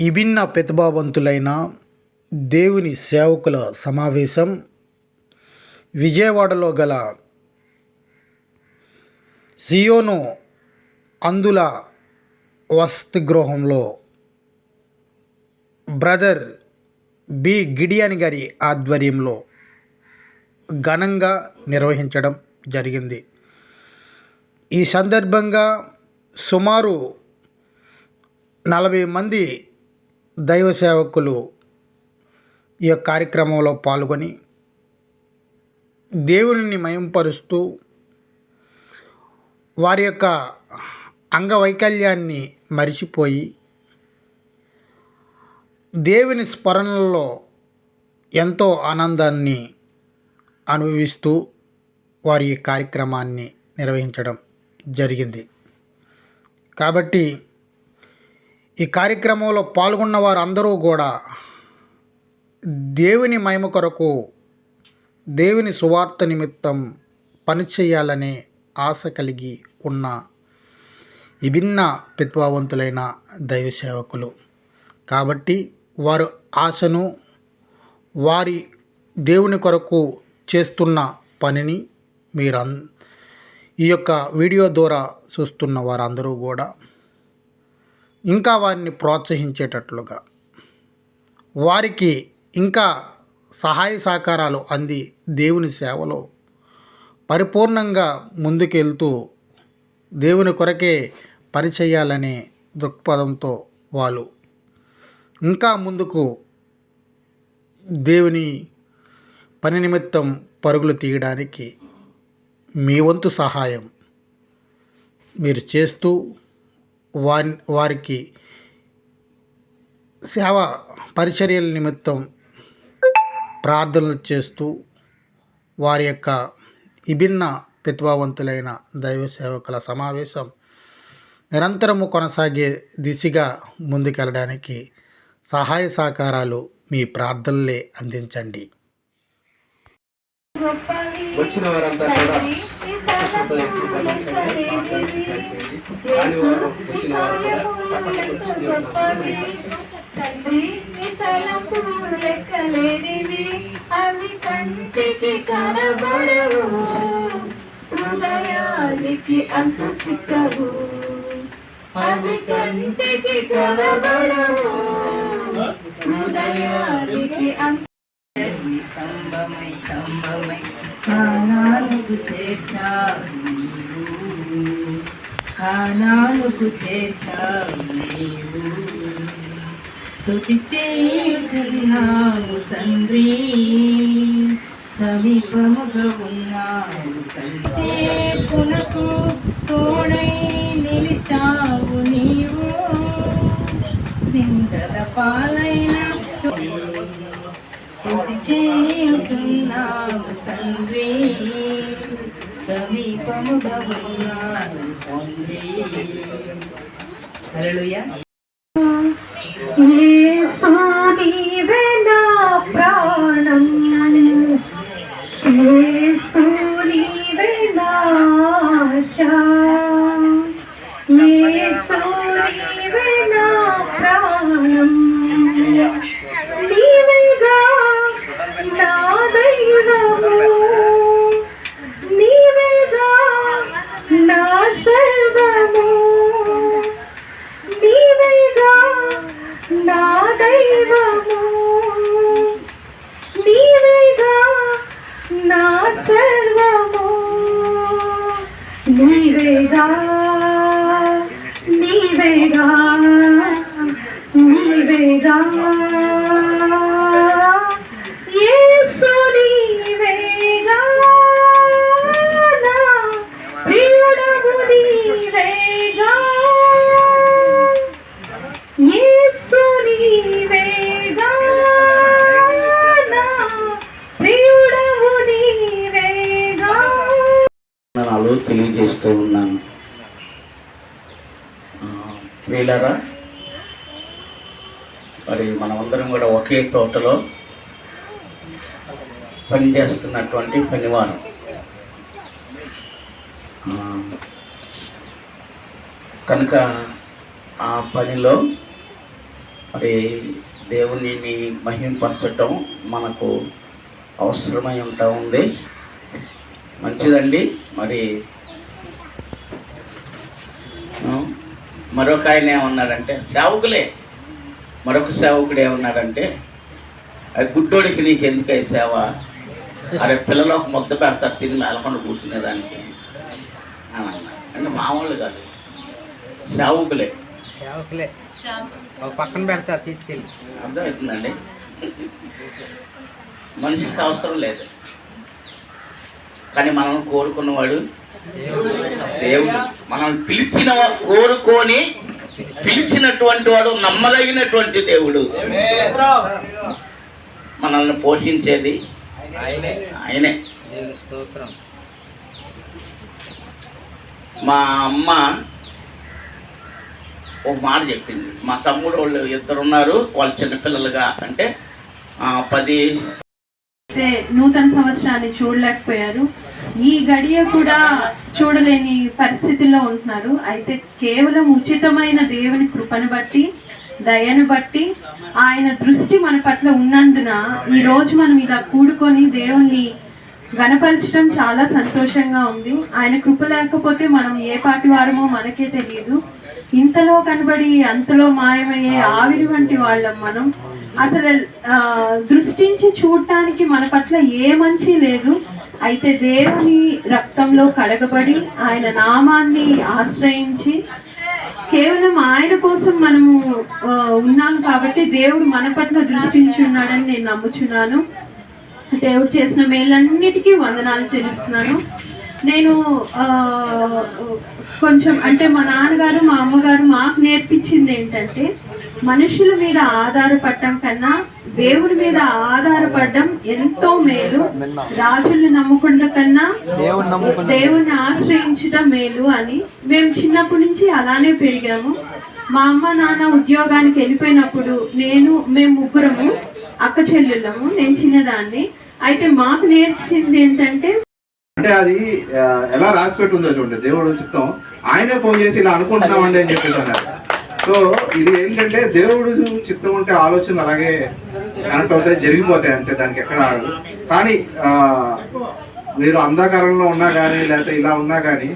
విభిన్న ప్రతిభావంతులైన దేవుని సేవకుల సమావేశం విజయవాడలో గల సియోను అందుల వసతి గృహంలో బ్రదర్ బి గిడియాని గారి ఆధ్వర్యంలో ఘనంగా నిర్వహించడం జరిగింది. ఈ సందర్భంగా సుమారు నలభై మంది దైవ సేవకులు ఈ యొక్క కార్యక్రమంలో పాల్గొని దేవుని మయంపరుస్తూ వారి యొక్క అంగవైకల్యాన్ని మరిచిపోయి దేవుని స్మరణలో ఎంతో ఆనందాన్ని అనుభవిస్తూ వారి ఈ కార్యక్రమాన్ని నిర్వహించడం జరిగింది. కాబట్టి ఈ కార్యక్రమంలో పాల్గొన్న వారందరూ కూడా దేవుని మహిమ కొరకు దేవుని సువార్త నిమిత్తం పనిచేయాలనే ఆశ కలిగి ఉన్న విభిన్న ప్రతిభావంతులైన దైవ సేవకులు కాబట్టి వారు ఆశను వారి దేవుని కొరకు చేస్తున్న పనిని మీరు అన్ ఈ యొక్క వీడియో ద్వారా చూస్తున్న వారందరూ కూడా ఇంకా వారిని ప్రోత్సహించేటట్లుగా. వారికి ఇంకా సహాయ సహకారాలు అంది దేవుని సేవలో. పరిపూర్ణంగా ముందుకెళ్తూ దేవుని కొరకే పనిచేయాలనే దృక్పథంతో వాళ్ళు. ఇంకా ముందుకు దేవుని పని నిమిత్తం పరుగులు తీయడానికి మీ వంతు సహాయం మీరు చేస్తూ వారి వారికి సేవ పరిచర్యల నిమిత్తం ప్రార్థనలు చేస్తూ వారి యొక్క విభిన్న ప్రతిభావంతులైన దైవ సేవకుల సమావేశం నిరంతరము కొనసాగే దిశగా ముందుకెళ్ళడానికి సహాయ సహకారాలు మీ ప్రార్థనలే అందించండి. వచ్చిన వారంతా కూడా వచ్చిన. తండ్రి నీ తలంపులు లెక్కలేనివి అవి కంటికి కనబడవు. హృదయానికి అంత చిక్కవు. అవి కంటికి కనబడవు. హృదయానికి అంత స్తంభమై స్తంభమై కానాలకు చేర్చావు నీవు. కానాలకు చేర్చావు నీవు. స్తుతి చేయుచున్నావు తండ్రి. సమీపముగా ఉన్నావు తండ్రి. పునకు తోడై నిలిచావు నీవు. నిందల పాలైన స్థుతి చేయుచున్నావు తండ్రి. సమీపముగా ఉన్నావు తండ్రి. హల్లెలూయా. యేసు నీవే నా ప్రాణం యేసు నీవే నా ఆశ. దైవము నీవేగా నా సర్వము. నీవేగా నీవేగా నీవేగా. ప్రియులారా మరి మనమందరం కూడా ఒకే తోటలో పనిచేస్తున్నటువంటి పనివారం. కనుక ఆ పనిలో మరి దేవునిని మహింపరచటం మనకు అవసరమై ఉంటా ఉంది. మంచిదండి. మరి ఆ, మరొక ఆయన ఏమన్నాడంటే సేవకులే మరొక సేవకుడు ఏమన్నాడంటే "ఆ గుడ్డోడికి నీకు ఎందుకు ఈ సేవ? అరే పిల్లలు ఒక ముద్ద పెడతారు తిని మేలకుండా కూర్చునేదానికి. అని అన్నారు అంటే మామూలు కాదు. సేవకులే. సేవకులే. పక్కన పెడతారు తీసుకెళ్ళి. అర్థమవుతుందండి? మనిషికి అవసరం లేదు. కానీ మనం కోరుకున్నవాడు దేవుడు మనం పిలిచిన కోరుకొని పిలిచినటువంటి వాడు నమ్మదగినటువంటి దేవుడు. మనల్ని పోషించేది ఆయనే. మా అమ్మ ఒక మాట చెప్పింది. మా తమ్ముడు వాళ్ళు ఇద్దరు ఉన్నారు వాళ్ళు చిన్నపిల్లలుగా. అంటే పది నూతన సంవత్సరాన్ని చూడలేకపోయారు. ఈ గడియ కూడా చూడలేని పరిస్థితుల్లో ఉంటున్నారు. అయితే కేవలం ఉచితమైన దేవుని కృపను బట్టి దయను బట్టి ఆయన దృష్టి మన పట్ల ఉన్నందున ఈ రోజు మనం ఇలా కూడుకొని దేవుణ్ణి గణపరచడం చాలా సంతోషంగా ఉంది. ఆయన కృప లేకపోతే మనం ఏ పాటి వారమో మనకే తెలియదు. ఇంతలో కనబడి అంతలో మాయమయ్యే ఆవిరి వంటి వాళ్ళం మనం. అసలు దృష్టించి చూడటానికి మన పట్ల ఏ మంచి లేదు. అయితే దేవుని రక్తంలో కడగబడి ఆయన నామాన్ని ఆశ్రయించి కేవలం ఆయన కోసం మనము ఉన్నాం కాబట్టి దేవుడు మన పట్ల దృష్టించి ఉన్నాడని నేను నమ్ముచున్నాను. దేవుడు చేసిన మేలన్నిటికీ వందనాలు చెల్లిస్తున్నాను. నేను కొంచెం అంటే మా నాన్నగారు మా అమ్మగారు మాకు నేర్పించింది ఏంటంటే మనుషుల మీద ఆధారపడటం కన్నా దేవుడి మీద ఆధారపడడం ఎంతో మేలు. రాజుల్ని నమ్ముకుంట కన్నా దేవుణ్ణి ఆశ్రయించడం మేలు అని మేము చిన్నప్పటి నుంచి అలానే పెరిగాము. మా అమ్మ నాన్న ఉద్యోగానికి వెళ్ళిపోయినప్పుడు నేను మేము ముగ్గురము అక్క చెల్లెళ్ళము నేను చిన్నదాన్ని. అయితే మాకు నేర్చింది ఏంటంటే అంటే అది ఎలా రాసి చూడండి. దేవుడు చిత్తం ఆయనే ఫోన్ చేసి ఇలా అనుకుంటున్నామండి అని చెప్పేసి అన్నారు. సో ఇది ఏంటంటే దేవుడు చిత్తం ఉంటే ఆలోచనలు అలాగే కనెక్ట్ అవుతాయి జరిగిపోతాయి అంతే దానికి ఎక్కడ కానీ మీరు అంధకారంలో ఉన్నా కానీ లేకపోతే ఇలా ఉన్నా కానీ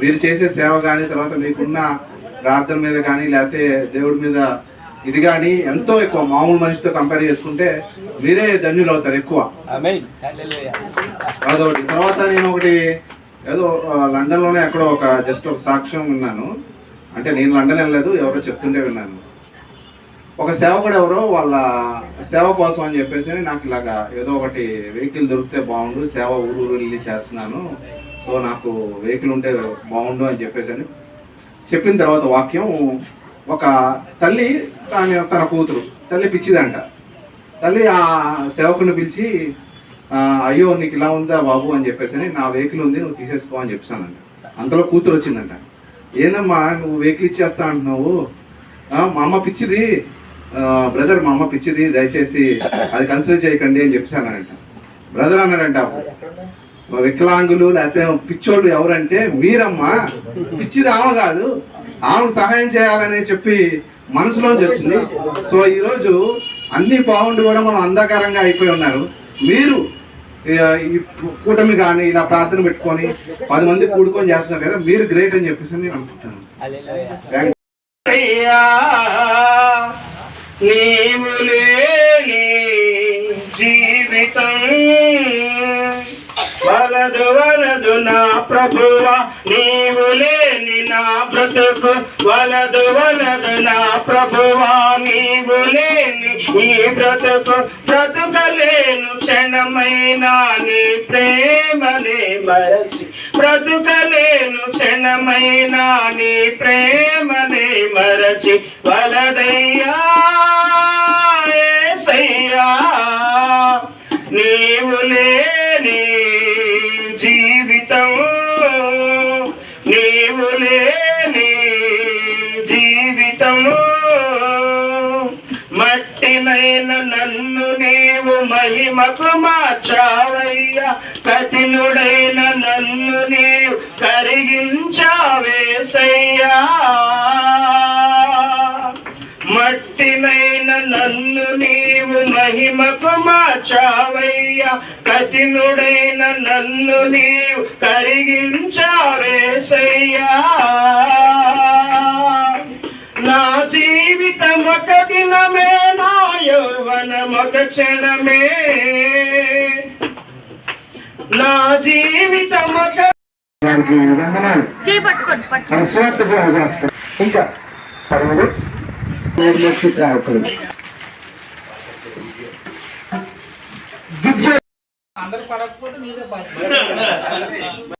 మీరు చేసే సేవ కానీ తర్వాత మీకున్న ప్రార్థన మీద కానీ లేకపోతే దేవుడి మీద ఇది కానీ ఎంతో ఎక్కువ మామూలు మనిషితో కంపేర్ చేసుకుంటే మీరే ధన్యులు అవుతారు ఎక్కువ. అదొకటి. తర్వాత నేను ఒకటి ఏదో లండన్లోనే ఎక్కడో ఒక జస్ట్ ఒక సాక్ష్యం విన్నాను. అంటే నేను లండన్ వెళ్ళలేదు ఎవరో చెప్తుంటే విన్నాను. ఒక సేవకుడు ఎవరో వాళ్ళ సేవ కోసం అని చెప్పేసి నాకు ఇలాగా ఏదో ఒకటి వెహికల్ దొరికితే బాగుండు సేవ ఊరు ఊరు వెళ్ళి చేస్తున్నాను సో నాకు వెహికల్ ఉంటే బాగుండు అని చెప్పేసి అని చెప్పిన తర్వాత వాక్యం ఒక తల్లి తన తన కూతురు తల్లి పిచ్చిదంట. తల్లి ఆ సేవకుని పిలిచి అయ్యో నీకు ఇలా ఉందా బాబు? అని చెప్పేసి అని, నా వెహికల్ ఉంది నువ్వు తీసేసుకో అని చెప్పానంట అంతలో కూతురు వచ్చిందంట. ఏందమ్మా నువ్వు వెహికల్ ఇచ్చేస్తా అంటున్నావు? మా అమ్మ పిచ్చిది. బ్రదర్ మా అమ్మ పిచ్చిది. దయచేసి అది కన్సిడర్ చేయకండి అని చెప్పానంట బ్రదర్ అన్నాడంట వికలాంగులు లేకపోతే పిచ్చోళ్ళు ఎవరంటే మీరమ్మా పిచ్చిది ఆమె కాదు. ఆమెకు సహాయం చేయాలని చెప్పి మనసులోంచి వచ్చింది. సో ఈరోజు అన్ని బాగుండి కూడా మనం అంధకారంగా అయిపోయి ఉన్నారు. మీరు ఈ కూటమి కానీ ఇలా ప్రార్థన పెట్టుకొని పది మంది కూడుకొని చేస్తున్నారు కదా మీరు గ్రేట్ అని చెప్పేసి నేను అనుకుంటాను నీవు లేని జీవితం వలదు వలదు నా ప్రభువా. నీవు లే నా బ్రతుకు వలదు వలదు నా ప్రభువ నీవు లేని ఈ బ్రతుకు బ్రతుకలేను క్షణమైనా నీ ప్రేమనే మరచి. బ్రతుకలేను క్షణమైనా నీ ప్రేమనే మరచి. వలదయ్యా నీవు లేని లేని జీవితము. మట్టినైన నన్ను నీవు మహిమకు మార్చావయ్యా. కఠినుడైన నన్ను నీవు కరిగించావేసయ్యా. మట్టినైన నన్ను నీవు మహిమకు మార్చావయ్యా. కఠినుడైన నన్ను నీవు కరిగించావేసయ్యా. నా జీవితం ఒక దినమే నా యౌవనం ఒక క్షణమే. నా జీవితం ఒక సేవ చేస్తారు ఇంకా పరువులు మూడు ముఖ్య అందరు పడకపోతే మీదే బాధ్యత